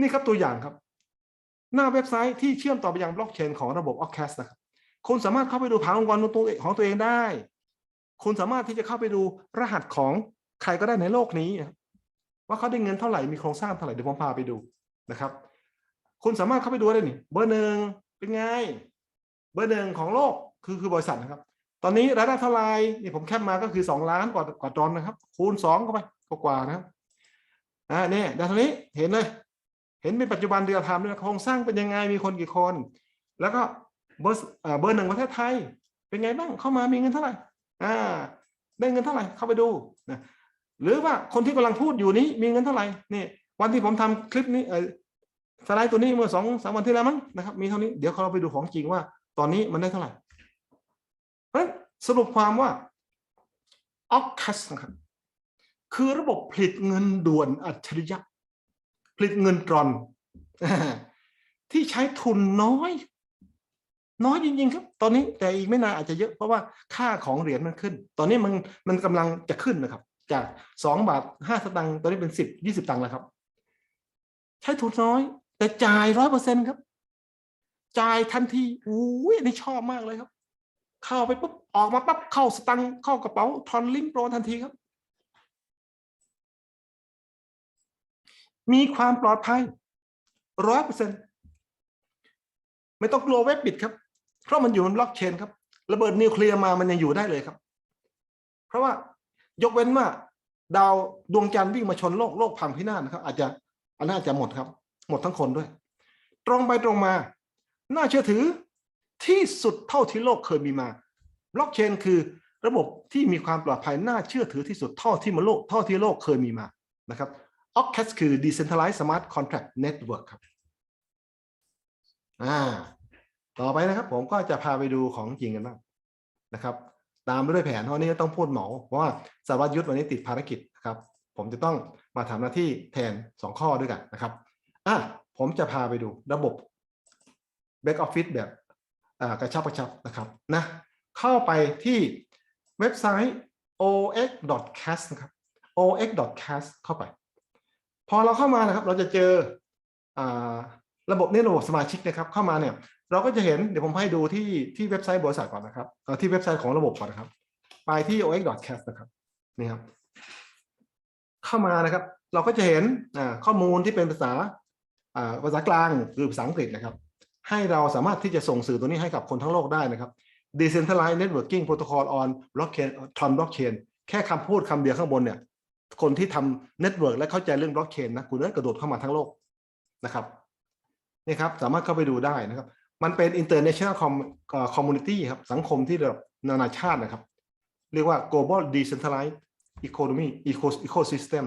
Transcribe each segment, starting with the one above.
นี่ครับตัวอย่างครับ หน้าเว็บไซต์ที่เชื่อมต่อไปยังบล็อกเชนของระบบ o c c a s นะครับคุณสามารถเข้าไปดูผังองค์กรของตัวของตัวเองได้ คุณสามารถที่จะเข้าไปดูรหัสของใครก็ได้ในโลกนี้ ว่าเขาได้เงินเท่าไหร่มีโครงสร้างเท่าไหร่เดี๋ยวผมพาไปดูนะครับ คุณสามารถเข้าไปดูได้นี่เบอร์หนึ่งเป็นไง เบอร์หนึ่งของโลกคือคือบริษัทนะครับ ตอนนี้รายได้เท่าไหร่นี่ผมแคปมาก็คือสองล้านกว่ากว่าดอลนะครับ คูณสองเข้าไปกว่านะครับอ่าเนี่ยดาเท่านี้เห็นเลย เห็นเป็นปัจจุบันเรียลไทม์ด้วยโครงสร้างเป็นยังไงมีคนกี่คน แล้วก็เบอร์เบอร์หนึ่งประเทศไทย เป็นไงบ้างเข้ามามีเงินเท่าไหร่อ่าได้เงินเท่าไหร่เข้าไปดูนะหรือว่าคนที่กำลังพูดอยู่นี้มีเงินเท่าไหร่นี่วันที่ผมทำคลิปนี้เออสไลด์ตัวนี้เมื่อสองสามวันที่แล้วมั้งนะครับมีเท่านี้เดี๋ยวเราไปดูของจริงว่า ตอนนี้มันได้เท่าไหร่เพราะสรุปความว่า o c c a s นะครับคือระบบผลิตเงินด่วนอัจฉริยะ ผลิตเงินตรอนที่ใช้ทุนน้อย น้อยจริง ๆ ครับ ตอนนี้แต่อีกไม่นานอาจจะเยอะเพราะว่าค่าของเหรียญมันขึ้น ตอนนี้มันมันกำลังจะขึ้นนะครับ จากสองบาทห้าสตังค์ตอนนี้เป็นสิบยี่สิบตังค์แล้วครับ ใช้ทุนน้อย แต่จ่ายร้อยเปอร์เซ็นครับจ่ายทันทีอุ้ยอันนี้ชอบมากเลยครับ เข้าไปปุ๊บออกมาปั๊บเข้าสตังค์เข้ากระเป๋าทอนลิงก์โปรทันทีครับ มีความปลอดภัยร้อยเปอร์เซ็นไม่ต้องกลัวเว็บปิดครับ เพราะมันอยู่บนบล็อกเชนครับ ระเบิดนิวเคลียร์มามันยังอยู่ได้เลยครับ เพราะว่ายกเว้นว่า ดาวดวงจันทร์วิ่งมาชนโลกโลกพังพินาศนะครับ อาจจะอันนั้นอาจจะหมดครับ หมดทั้งคนด้วย ตรงไปตรงมา น่าเชื่อถือที่สุดเท่าที่โลกเคยมีมา บล็อกเชนคือระบบที่มีความปลอดภัยน่าเชื่อถือที่สุดเท่าที่มาโลกเท่าที่โลกเคยมีมานะครับ o c c a s คือ Decentralized Smart Contract Network ครับอ่าต่อไปนะครับ ผมก็จะพาไปดูของจริงกันบ้างนะครับ ตามไปด้วยแผนเพราะนี้ต้องพูดเหมาเพราะว่าสารวัตรยุทธวันนี้ติดภารกิจนะครับ ผมจะต้องมาทำหน้าที่แทน 2 ข้อด้วยกันนะครับอะผมจะพาไปดูระบบ Back Office แบบกระชับกระชับนะครับนะเข้าไปที่เว็บไซต์ ox.cast นะครับ ox.cast เข้าไป พอเราเข้ามานะครับ เราจะเจอระบบนี่ระบบสมาชิกนะครับ เข้ามาเนี่ย เราก็จะเห็นเดี๋ยวผมให้ดูที่ที่เว็บไซต์บริษัทก่อนนะครับที่เว็บไซต์ของระบบก่อนนะครับ ไปที่ ox.cast นะครับนี่ครับ เข้ามานะครับ เราก็จะเห็นข้อมูลที่เป็นภาษาอ่าภาษากลางคือภาษาอังกฤษนะครับ ให้เราสามารถที่จะส่งสื่อตัวนี้ให้กับคนทั้งโลกได้นะครับ Decentralized Networking Protocol on Blockchain on Blockchain แค่คำพูดคำเดียวข้างบนเนี่ย คนที่ทำเน็ตเวิร์กและเข้าใจเรื่องบล็อกเชนนะคุณนั้นกระโดดเข้ามาทั้งโลกนะครับนี่ครับสามารถเข้าไปดูได้นะครับ มันเป็น international com- เอ่อ community ครับสังคมที่ระดับนานาชาตินะครับ เรียกว่า global decentralized economy ecosystem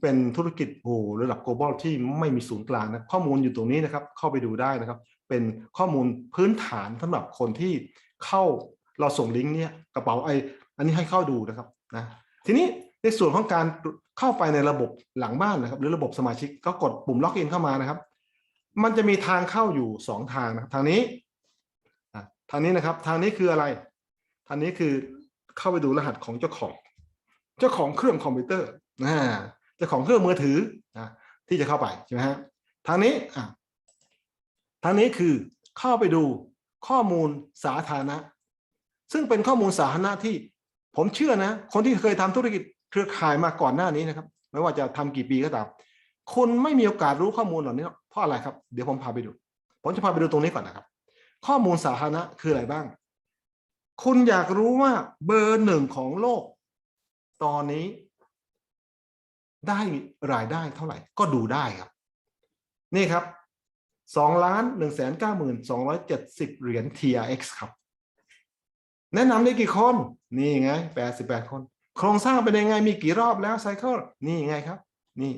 เป็นธุรกิจโอ้ระดับ global ที่ไม่มีศูนย์กลางนะข้อมูลอยู่ตรงนี้นะครับ เข้าไปดูได้นะครับ เป็นข้อมูลพื้นฐานสำหรับคนที่เข้าเราส่งลิงก์เนี่ยกระเป๋าไออันนี้ให้เข้าดูนะครับนะทีนี้ ในส่วนของการเข้าไปในระบบหลังบ้านนะครับ หรือระบบสมาชิกก็กดปุ่มล็อกอินเข้ามานะครับ มันจะมีทางเข้าอยู่สองทางนะทางนี้ทางนี้นะครับ ทางนี้คืออะไร ทางนี้คือเข้าไปดูรหัสของเจ้าของ เจ้าของเครื่องคอมพิวเตอร์นะเจ้าของเครื่องมือถือนะที่จะเข้าไปใช่ไหมฮะทางนี้อะทางนี้คือเข้าไปดูข้อมูลสาธารณะ ซึ่งเป็นข้อมูลสาธารณะที่ผมเชื่อนะ คนที่เคยทำธุรกิจ เครือข่ายมาก่อนหน้านี้นะครับ ไม่ว่าจะทำกี่ปีก็ตามคุณไม่มีโอกาสรู้ข้อมูลเหล่านี้เพราะอะไรครับ เดี๋ยวผมพาไปดู ผมจะพาไปดูตรงนี้ก่อนนะครับ ข้อมูลสาธารณะคืออะไรบ้าง คุณอยากรู้ว่าเบอร์หนึ่งของโลก ตอนนี้ ได้รายได้เท่าไหร่ ก็ดูได้ครับ นี่ครับสองล้านหนึ่งแสนเก้าหมื่นสองร้อยเจ็ดสิบเหรียญ TRX ครับ แนะนำได้กี่คน นี่ไงแปดสิบแปดคน โครงสร้างเป็นยังไงมีกี่รอบแล้วไซเคิลนี่ไงครับ นี่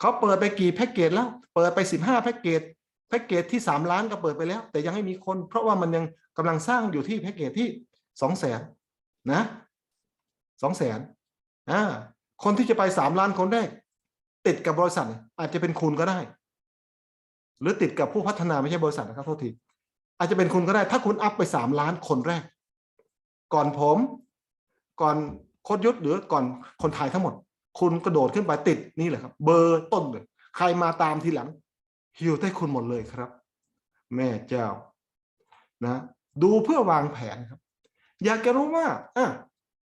เขาเปิดไปกี่แพ็กเกจแล้ว เปิดไปสิบห้าแพ็กเกจแพ็กเกจที่สามล้านก็เปิดไปแล้ว แต่ยังไม่มีคน เพราะว่ามันยังกำลังสร้างอยู่ที่แพ็กเกจที่สองแสนนะสองแสนอ่าคนที่จะไปสามล้านคนแรกติดกับบริษัท อาจจะเป็นคุณก็ได้ หรือติดกับผู้พัฒนาไม่ใช่บริษัทนะครับโทษทีอาจจะเป็นคุณก็ได้ ถ้าคุณอัพไปสามล้านคนแรก ก่อนผม ก่อน โคดยุทธหรือก่อนคนไทยทั้งหมด คุณกระโดดขึ้นไปติดนี่แหละครับ เบอร์ต้นเลยใครมาตามทีหลังอยู่ใต้คุณหมดเลยครับ แม่เจ้านะดูเพื่อวางแผนครับ อยากจะรู้ว่าอะ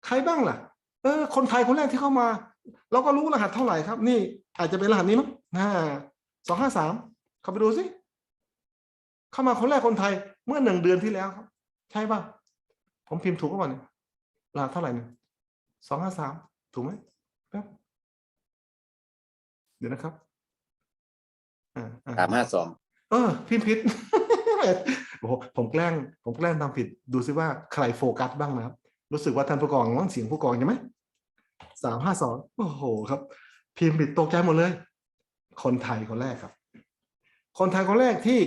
ใครบ้างล่ะ เออ คนไทยคนแรกที่เข้ามา เราก็รู้รหัสเท่าไหร่ครับ นี่อาจจะเป็นรหัสนี้มั้งนะสองห้าสามเข้าไปดูสิเข้ามาคนแรกคนไทยเมื่อหนึ่งเดือนที่แล้วครับ ใช่ป่ะผมพิมพ์ถูกก็ป่ะเนี่ยรหัสเท่าไหร่เนี่ย สองห้าสามถูกไหมแป๊บเดี๋ยวนะครับอ่าอ่าสามห้าสองเออพิมพ์ผิดโอ้โหผมแกล้ง ผมแกล้งทำผิด ดูซิว่าใครโฟกัสบ้างนะครับ รู้สึกว่าท่านผู้กองว่างเสียงผู้กองใช่ไหมสามห้าสองโอ้โห ครับ พิมพ์ผิดตกใจหมดเลย คนไทยคนแรกครับ คนไทยคนแรกที่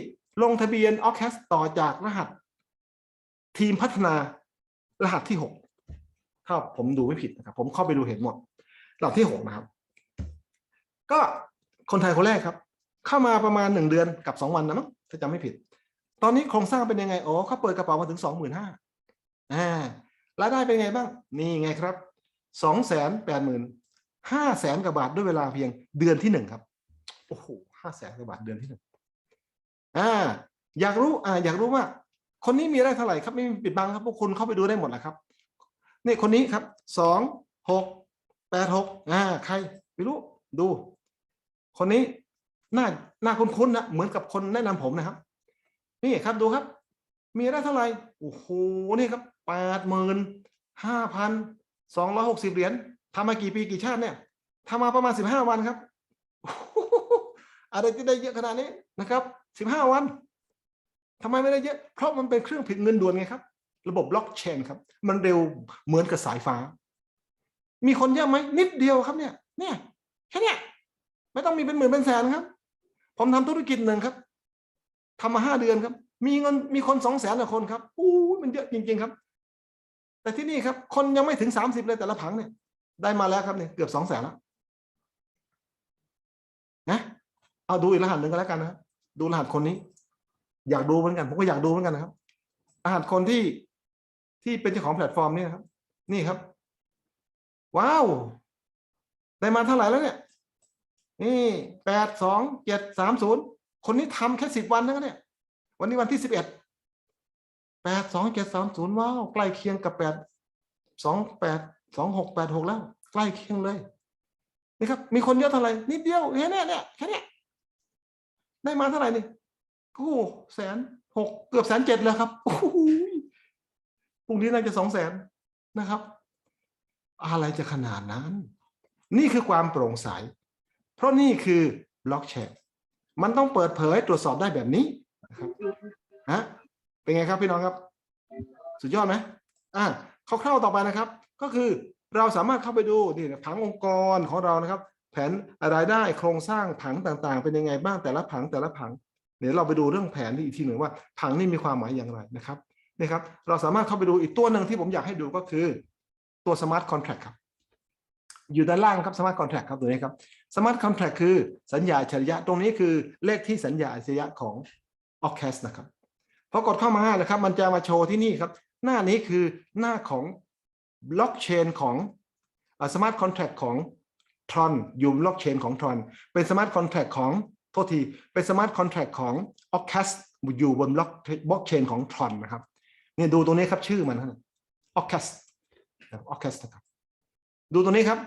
ลงทะเบียนออแคสต่อจากรหัส ทีมพัฒนารหัสที่หก ถ้าผมดูไม่ผิดนะครับ ผมเข้าไปดูเห็นหมดรหัสที่หกนะครับ ก็คนไทยคนแรกครับ เข้ามาประมาณหนึ่งเดือนกับสองวันนะมั้งถ้าจำไม่ผิด ตอนนี้โครงสร้างเป็นยังไงอ๋อเขาเปิดกระเป๋ามาถึงสองหมื่นห้าอ่ารายได้เป็นไงบ้าง นี่ไงครับสองแสนแปดหมื่นห้าแสนกว่าบาทด้วยเวลาเพียงเดือนที่หนึ่งครับโอ้โหห้าแสนกว่าบาทเดือนที่หนึ่งอ่า อยากรู้อ่า อยากรู้ว่า คนนี้มีรายได้เท่าไหร่ครับไม่มีปิดบังครับพวกคุณเข้าไปดูได้หมดแหละครับ นี่คนนี้ครับสองหกแปดหกอ่าใครไม่รู้ดู คนนี้หน้าหน้าคุ้นๆนะเหมือนกับคนแนะนำผมนะครับ นี่ครับดูครับ มีได้เท่าไหร่โอ้โหนี่ครับแปดหมื่นห้าพันสองร้อยหกสิบเหรียญทำมากี่ปีกี่ชาติเนี่ยทำมาประมาณสิบห้าวันครับอะไรที่ได้เยอะขนาดนี้นะครับสิบห้าวันทำไมไม่ได้เยอะ เพราะมันเป็นเครื่องผลิตเงินด่วนไงครับ ระบบบล็อกเชนครับ มันเร็วเหมือนกับสายฟ้า มีคนเยอะไหมนิดเดียวครับเนี่ย เนี่ยแค่เนี้ยไม่ต้องมีเป็นหมื่นเป็นแสนครับ ผมทำธุรกิจหนึ่งครับทำมาห้าเดือนครับ มีเงินมีคนสองแสนกว่าคนครับอู้มันเยอะจริง ๆครับ แต่ที่นี่ครับ คนยังไม่ถึงสามสิบเลยแต่ละผังเนี่ย ได้มาแล้วครับเนี่ยเกือบสองแสนแล้วนะเอาดูอีกรหัสหนึ่งก็แล้วกันนะดูรหัสคนนี้ อยากดูเหมือนกัน ผมก็อยากดูเหมือนกันนะครับรหัสคนที่ ที่เป็นเจ้าของแพลตฟอร์มนี่ครับ นี่ครับ ว้าว ได้มาเท่าไหร่แล้วเนี่ย นี่แปดสองเจ็ดสามศูนย์คนนี้ทำแค่สิบวันนะเนี่ย วันนี้วันที่สิบเอ็ดแปดสองเจ็ดสามศูนย์ว้าวใกล้เคียงกับแปดสองแปดสองหกแปดหกแล้ว ใกล้เคียงเลย นี่ครับ มีคนเยอะเท่าไหร่นิดเดียวแค่นี้เนี่ยแค่นี้ได้มาเท่าไหร่นี่โอ้แสนหกเกือบแสนเจ็ดแล้วครับโอ้ รุ่งนี้น่าจะสองแสนนะครับ อะไรจะขนาดนั้น นี่คือความโปร่งใส เพราะนี่คือบล็อกเชนมันต้องเปิดเผยตรวจสอบได้แบบนี้นะครับฮะเป็นไงครับพี่น้องครับ สุดยอดไหมอ่าคร่าวๆต่อไปนะครับ ก็คือเราสามารถเข้าไปดูนี่ผังองค์กรของเรานะครับ แผนรายได้โครงสร้างผังต่างๆ เป็นยังไงบ้างแต่ละผังแต่ละผังเดี๋ยวเราไปดูเรื่องแผนที่อีกทีหนึ่งว่าผังนี่มีความหมายอย่างไรนะครับ นี่ครับ เราสามารถเข้าไปดูอีกตัวหนึ่งที่ผมอยากให้ดูก็คือตัวสมาร์ทคอนแท็กครับ อยู่ด้านล่างครับสมาร์ทคอนแท็กครับตัวนี้ครับสมาร์ทคอนแท็กคือสัญญาอัจฉริยะตรงนี้คือเลขที่สัญญาอัจฉริยะของ o c a s นะครับพอกดเข้ามานะครับ มันจะมาโชว์ที่นี่ครับ หน้านี้คือหน้าของบล็อกเชนของสมาร์ทคอนแท็กของ Tron อยู่บล็อกเชนของ Tron เป็นสมาร์ทคอนแท็กของโทษทีเป็นสมาร์ทคอนแท็กของ o c a s อยู่บนบล็อกบล็อกเชนของ Tron นะครับ เนี่ยดูตรงนี้ครับชื่อมันครับ o c a s o c a s นะครับดูตรงนี้ครับ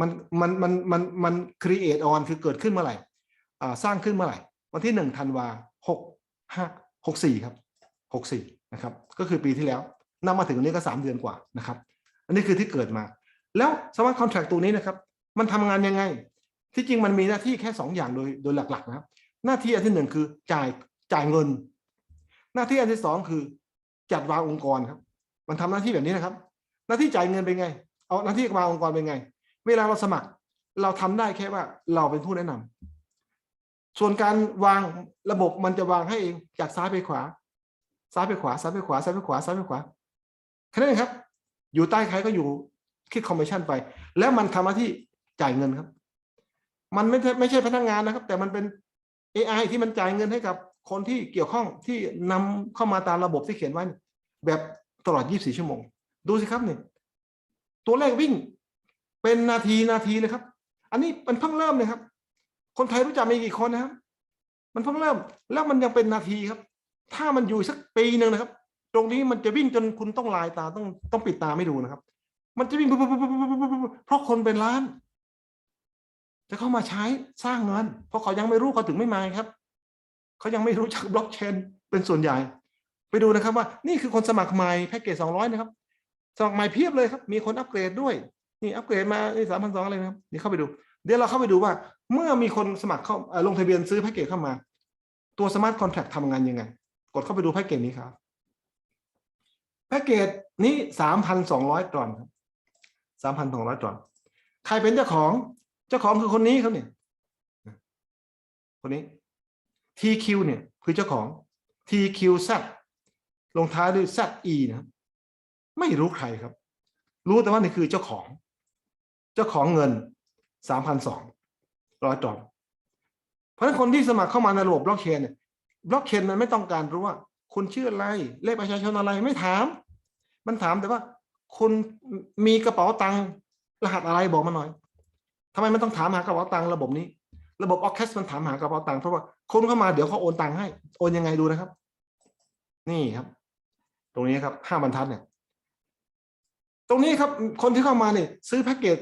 มันมันมันมันมัน create on คือเกิดขึ้นเมื่อไหร่อ่าสร้างขึ้นเมื่อไหร่ วันที่หนึ่งธันวาหกห้าหกสี่ครับหกสี่นะครับ ก็คือปีที่แล้วนำมาถึงวันนี้ก็สามเดือนกว่านะครับ อันนี้คือที่เกิดมา แล้วสมาร์ทคอนแท็กตัวนี้นะครับ มันทำงานยังไง ที่จริงมันมีหน้าที่แค่สองอย่างโดยโดยหลักๆนะครับ หน้าที่อันที่หนึ่งคือจ่ายจ่ายเงิน หน้าที่อันที่สองคือจัดวางองค์กรครับ มันทำหน้าที่แบบนี้นะครับ หน้าที่จ่ายเงินเป็นไง เอาหน้าที่วางองค์กรเป็นไง เวลาเราสมัคร เราทำได้แค่ว่าเราเป็นผู้แนะนำส่วนการวางระบบมันจะวางให้เองจากซ้ายไปขวา ซ้ายไปขวาซ้ายไปขวาซ้ายไปขวาซ้ายไปขวาแค่นั้นครับ อยู่ใต้ใครก็อยู่คิดคอมมิชชั่นไป แล้วมันทำหน้าที่จ่ายเงินครับ มันไม่ใช่ไม่ใช่พนักงานนะครับ แต่มันเป็น AI ที่มันจ่ายเงินให้กับ คนที่เกี่ยวข้องที่นำเข้ามาตามระบบที่เขียนไว้แบบตลอด 24 ชั่วโมง ดูสิครับเนี่ยตัวเลขวิ่งเป็นนาทีนาทีเลยครับ อันนี้มันเพิ่งเริ่มเลยครับ คนไทยรู้จักมีกี่คนนะครับ มันเพิ่งเริ่ม แล้วมันยังเป็นนาทีครับ ถ้ามันอยู่สักปีหนึ่งนะครับ ตรงนี้มันจะวิ่งจนคุณต้องลายตาต้องต้องปิดตาไม่ดูนะครับ มันจะวิ่งเพราะคนเป็นล้าน จะเข้ามาใช้สร้างเงิน เพราะเขายังไม่รู้เขาถึงไม่มาครับ เขายังไม่รู้จักบล็อกเชนเป็นส่วนใหญ่ ไปดูนะครับว่านี่คือคนสมัครใหม่แพ็กเกจสองร้อยนะครับสมัครใหม่เพียบเลยครับ มีคนอัปเกรดด้วย นี่อัปเกรดมาสามพันสองอะไรนะครับนี่เข้าไปดู เดี๋ยวเราเข้าไปดูว่า เมื่อมีคนสมัครเข้าลงทะเบียนซื้อแพ็กเกจเข้ามา ตัวสมาร์ทคอนแท็กทำงานยังไง กดเข้าไปดูแพ็กเกจนี้ครับแพ็กเกจนี้สามพันสองร้อยตอนครับสามพันสองร้อยตอนใครเป็นเจ้าของ เจ้าของคือคนนี้ครับเนี่ยคนนี้ TQ เนี่ยคือเจ้าของ TQZ ลงท้ายด้วย ZE นะไม่รู้ใครครับ รู้แต่ว่านี่คือเจ้าของ เจ้าของเงินสามพันสองร้อยดอลลาร์เพราะฉะนั้นคนที่สมัครเข้ามาในระบบบล็อกเชนเนี่ยบล็อกเชนมันไม่ต้องการรู้ว่า คุณชื่ออะไร เลขประชาชนอะไรไม่ถาม มันถามแต่ว่า คุณมีกระเป๋าตังค์รหัสอะไรบอกมาหน่อยทำไมมันต้องถามหากระเป๋าตังค์ระบบนี้ ระบบออเคสมันถามหากระเป๋าตังค์เพราะว่าคนเข้ามาเดี๋ยวเขาโอนตังค์ให้ โอนยังไงดูนะครับ นี่ครับ ตรงนี้ครับห้าบรรทัดเนี่ย ตรงนี้ครับ คนที่เข้ามาเนี่ยซื้อแพ็กเกจ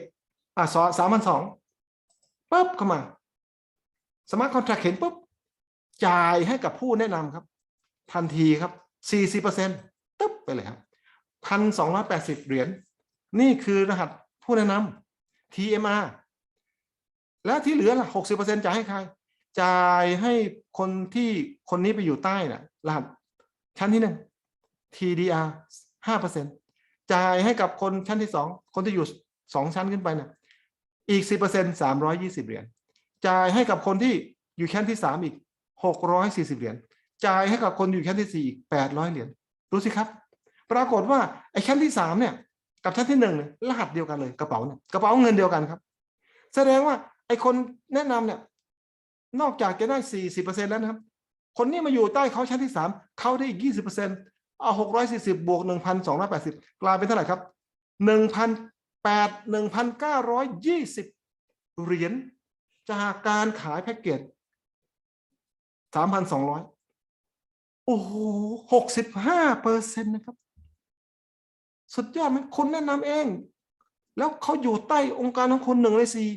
อ่าสามพันสองปุ๊บเข้ามาสมาร์ทคอนแท t เห็นปุ๊บจ่ายให้กับผู้แนะนำครับ ทันทีครับสี่สิบเปอร์เซ็นต์ตึ๊บไปเลยครับพันสองร้อยแปดสิบเหรียญนี่คือรหัสผู้แนะนำ TMR และที่เหลือล่ะหกสิบเปอร์เซ็นจ่ายให้ใคร จ่ายให้คนที่คนนี้ไปอยู่ใต้น่ะรหัสชั้นที่หนึ่ง TDR ห้าเปอร์เซ็นจ่ายให้กับคนชั้นที่สองคนที่อยู่สองชั้นขึ้นไปน่ะอีกสิบเปอร์เซ็นสามร้อยยี่สิบเหรียญจ่ายให้กับคนที่อยู่ชั้นที่สามอีกหกร้อยสี่สิบเหรียญจ่ายให้กับคนอยู่ชั้นที่สี่อีกแปดร้อยเหรียญดูสิครับ ปรากฏว่าไอ้ชั้นที่สามเนี่ย กับชั้นที่หนึ่งเนี่ยรหัสเดียวกันเลยกระเป๋าเนี่ยกระเป๋าเงินเดียวกันครับ แสดงว่า ไอคนแนะนำเนี่ย นอกจากจะได้สี่สิบเปอร์เซ็นแล้วนะครับ คนนี้มาอยู่ใต้เขาชั้นที่สามเขาได้อีกยี่สิบเปอร์เซ็นต์เอาหกร้อยสี่สิบบวกหนึ่งพันสองร้อยแปดสิบกลายเป็นเท่าไหร่ครับหนึ่งพันแปดหนึ่งพันเก้าร้อยยี่สิบเหรียญจากการขายแพ็กเกจสามพันสองร้อยโอ้โหหกสิบห้าเปอร์เซ็นต์นะครับ สุดยอดไหมคนแนะนำเอง แล้วเขาอยู่ใต้องค์การของคนหนึ่งในสี่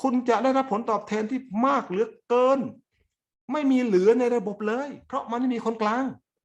คุณจะได้รับผลตอบแทนที่มากเหลือเกิน ไม่มีเหลือในระบบเลย เพราะมันไม่มีคนกลาง